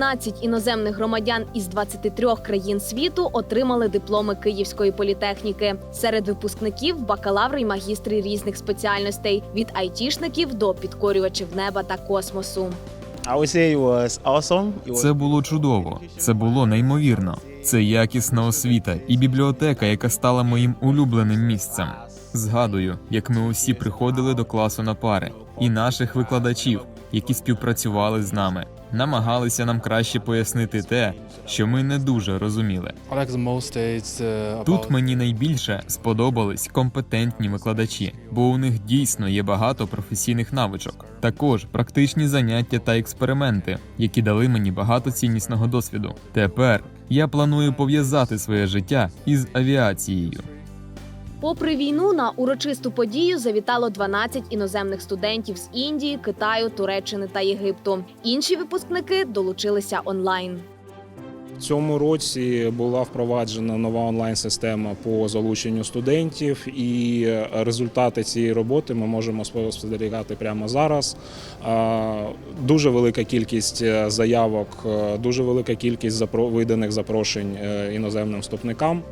12 іноземних громадян із 23 країн світу отримали дипломи Київської політехніки. Серед випускників бакалаври й магістри різних спеціальностей від айтішників до підкорювачів неба та космосу. Це було чудово, це було неймовірно. Це якісна освіта і бібліотека, яка стала моїм улюбленим місцем. Згадую, як ми усі приходили до класу на пари, і наших викладачів, які співпрацювали з нами, намагалися нам краще пояснити те, що ми не дуже розуміли. Uh, Тут мені найбільше сподобались компетентні викладачі, бо у них дійсно є багато професійних навичок. Також практичні заняття та експерименти, які дали мені багато ціннісного досвіду. Тепер я планую пов'язати своє життя із авіацією. Попри війну, на урочисту подію завітало 12 іноземних студентів з Індії, Китаю, Туреччини та Єгипту. Інші випускники долучилися онлайн. Цьому році була впроваджена нова онлайн-система по залученню студентів, і результати цієї роботи ми можемо спостерігати прямо зараз. Дуже велика кількість е, заявок, е, дуже велика кількість виданих запрошень е, іноземним вступникам.